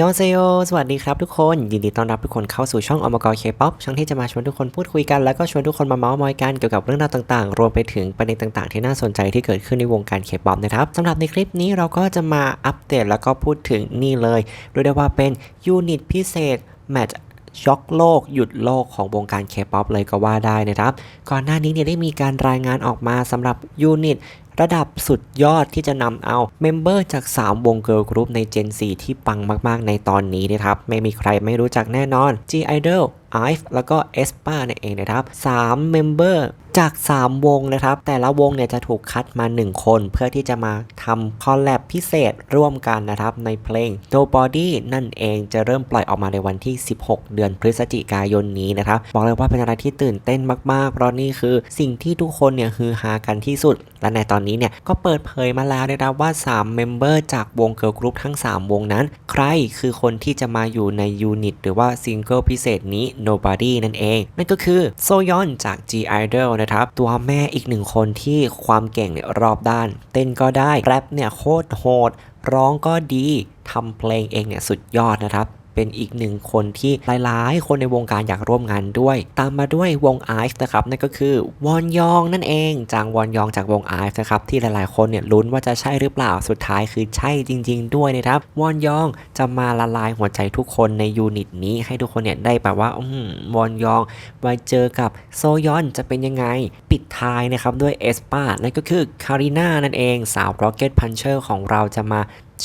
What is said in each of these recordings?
ยองเซโยสวัสดีครับทุกคน ยินดีต้อนรับทุกคนเข้าสู่ช่องอมกรเคป๊อปช่องที่จะมาชวนทุกคนพูดคุยกัน แล้วก็ชวนทุกคนมาเมาส์มอยกันเกี่ยวกับเรื่องราวต่างๆ รวมไปถึงประเด็นต่างๆ ที่น่าสนใจที่เกิดขึ้นในวงการเคป๊อปนะครับสำหรับในคลิปนี้เราก็จะมาอัปเดตแล้วก็พูดถึงนี่เลยเรียกได้ว่าเป็นยูนิตพิเศษแมตช์ช็อกโลกหยุดโลกของวงการเคป๊อปเลยก็ว่าได้นะครับ ก่อนหน้านี้เนี่ยได้มีการรายงานออกมาสำหรับยูนิต ระดับสุดยอดที่จะนำเอาเมมเบอร์จาก 3 วงเกิร์ลกรุ๊ปใน Gen 4 ที่ปังมากๆในตอนนี้นะครับ ไม่มีใครไม่รู้จักแน่นอน G Idol IVE แล้วก็ aespa นั่นเองนะครับ3เมมเบอร์จาก 3 วงนะครับ แต่ละวงเนี่ยจะถูกคัดมา 1 คน เพื่อที่จะมาทำคอลแลบพิเศษร่วมกันนะครับ ในเพลง Nobody นั่นเองจะเริ่มปล่อยออกมาในวันที่ 16 เดือนพฤศจิกายนนี้นะครับ บอกเลยว่าเป็นอะไรที่ตื่นเต้นมากๆ เพราะนี่คือสิ่งที่ทุกคนเนี่ยฮือฮากันที่สุด และในตอนนี้เนี่ยก็เปิดเผยมาแล้วนะครับว่า3เมมเบอร์จากวงเกิร์ลกรุ๊ปทั้ง 3 วงนั้น ใครคือคนที่จะมาอยู่ในยูนิตหรือว่าซิงเกิลพิเศษนี้ Nobody นั่นเอง นั่นก็คือโซยอนจาก G Idol นะครับ ตัวแม่อีกหนึ่งคนที่ความเก่งเนี่ยรอบด้าน เต้นก็ได้ แรปเนี่ยโคตรโหด ร้องก็ดีทำเพลงเองเนี่ยสุดยอดนะครับ เป็นอีกหนึ่งคนที่หลายๆ คนในวงการอยากร่วมงานด้วย ตามมาด้วยวง i อ e นะครับนั่นก็คือวอนยองนั่นเองจางวอนยองจากวง i อ e นะครับที่หลายๆ คนเนี่ยลุ้นว่าจะใช่หรือเปล่าสุดท้ายคือใช่จริง ๆ ด้วยนะครับวอนยองจะมาละลายหัวใจทุกคนในยูนิตนี้ให้ทุกคนเนี่ยได้แบบว่าอืมวอนยองมาเจอกับโซยอนจะเป็นยังไงปิดท้ายนะครับด้วยเอสปานั่นก็คือคาริน่านั่นเองสาว Rocket Puncher ของเราจะมา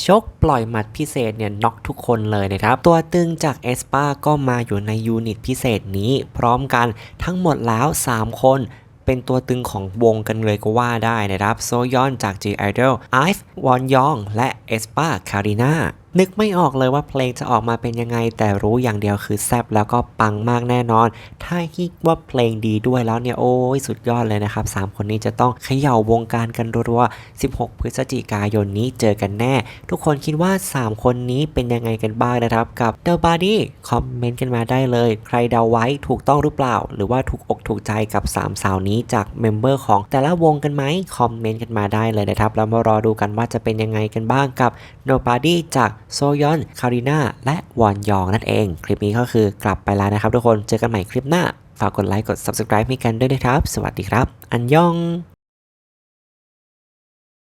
ชกปล่อยหมัดพิเศษเนี่ยน็อกทุกคนเลยนะครับ ตัวตึงจากเอสปาก็มาอยู่ในยูนิตพิเศษนี้ พร้อมกันทั้งหมดแล้ว 3 คนเป็นตัวตึงของวงกันเลยก็ว่าได้นะครับ โซยอนจาก G Idol i v e วอนยอง และเอสปาคาริน่านึกไม่ออกเลยว่าเพลงจะออกมาเป็นยังไง แต่รู้อย่างเดียวคือแซบแล้วก็ปังมากแน่นอน ถ้าคิดว่าเพลงดีด้วยแล้วเนี่ย โอ้ยสุดยอดเลยนะครับ 3 คนนี้จะต้องเขย่าวงการกันรัวๆ 16 พฤศจิกายนนี้เจอกันแน่ ทุกคนคิดว่า 3 คนนี้เป็นยังไงกันบ้างนะครับ กับ The Body คอมเมนต์กันมาได้เลย ใครเดาไว้ถูกต้องหรือเปล่า หรือว่าถูกอกถูกใจกับ 3 สาวนี้จากเมมเบอร์ของแต่ละวงกันไหมคอมเมนต์กันมาได้เลยนะครับแล้วมารอดูกันว่าจะเป็นยังไงกันบ้างกับ Nobody จากโซยอน คาริน่า และวอนยองนั่นเอง คลิปนี้ก็คือกลับไปแล้วนะครับทุกคน เจอกันใหม่คลิปหน้า ฝากกดไลค์ กด subscribe ให้กันด้วยนะครับ สวัสดีครับ อันยอง